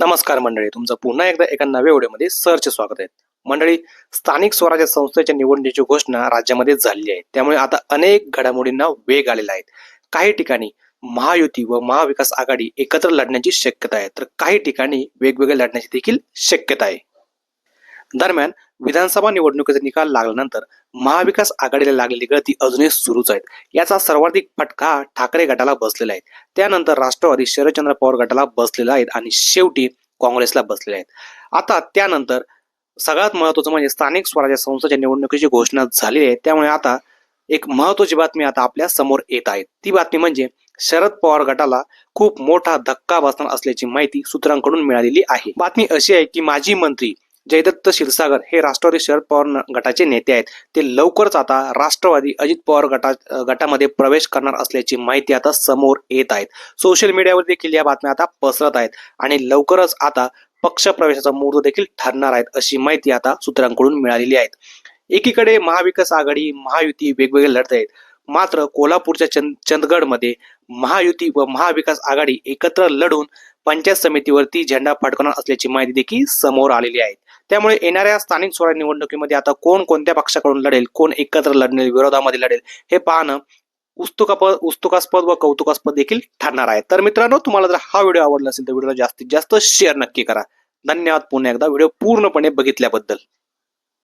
नमस्कार मंडळी तुमचं पुन्हा एकदा एका नव्या व्हिडिओमध्ये सरचे स्वागत आहे. मंडळी स्थानिक स्वराज्य संस्थेच्या निवडणुकीची घोषणा राज्यामध्ये झालेली आहे. त्यामुळे आता अनेक घडामोडींना वेग आलेला आहे. काही ठिकाणी महायुती व महाविकास आघाडी एकत्र लढण्याची शक्यता आहे. तर काही ठिकाणी वेगवेगळे लढण्याची देखील शक्यता आहे. दरम्यान विधानसभा निवडणुकीचा निकाल लागल्यानंतर महाविकास आघाडीला लागलेली गळती अजूनही सुरूच आहेत. याचा सर्वाधिक फटका ठाकरे गटाला बसलेला आहे. त्यानंतर राष्ट्रवादी शरदचंद्र पवार गटाला बसलेला आहेत आणि शेवटी काँग्रेसला बसलेले आहेत. आता त्यानंतर सगळ्यात महत्वाचं म्हणजे स्थानिक स्वराज्य संस्थेच्या निवडणुकीची घोषणा झालेली आहे. त्यामुळे आता एक महत्वाची बातमी आता आपल्यासमोर येत आहे. ती बातमी म्हणजे शरद पवार गटाला खूप मोठा धक्का बसणार असल्याची माहिती सूत्रांकडून मिळालेली आहे. बातमी अशी आहे की माजी मंत्री जयदत्त क्षीरसागर हे राष्ट्रवादी शरद पवार गटाचे नेते आहेत. ते लवकरच आता राष्ट्रवादी अजित पवार गटा गटामध्ये प्रवेश करणार असल्याची माहिती आता समोर येत आहेत. सोशल मीडियावर देखील या बातम्या आता पसरत आहेत आणि लवकरच आता पक्ष प्रवेशाचा मुहूर्त देखील ठरणार आहेत अशी माहिती आता सूत्रांकडून मिळालेली आहे. एकीकडे महाविकास आघाडी महायुती वेगवेगळे लढत आहेत. मात्र कोल्हापूरच्या चंद चंदगडमध्ये महायुती व महाविकास आघाडी एकत्र लढून पंचायत समितीवरती झेंडा फडकवणार असल्याची माहिती देखील समोर आलेली आहे. त्यामुळे येणाऱ्या स्थानिक स्वराज्य निवडणुकीमध्ये आता कोण कोणत्या पक्षाकडून लढेल कोण एकत्र लढणे विरोधामध्ये लढेल हे पाहणं उत्सुकापद उत्सुकास्पद व कौतुकास्पद देखील ठरणार आहे. तर मित्रांनो तुम्हाला जर हा व्हिडिओ आवडला असेल तर व्हिडिओला जास्तीत जास्त शेअर नक्की करा. धन्यवाद पुन्हा एकदा. व्हिडिओ पूर्णपणे बघितल्याबद्दल.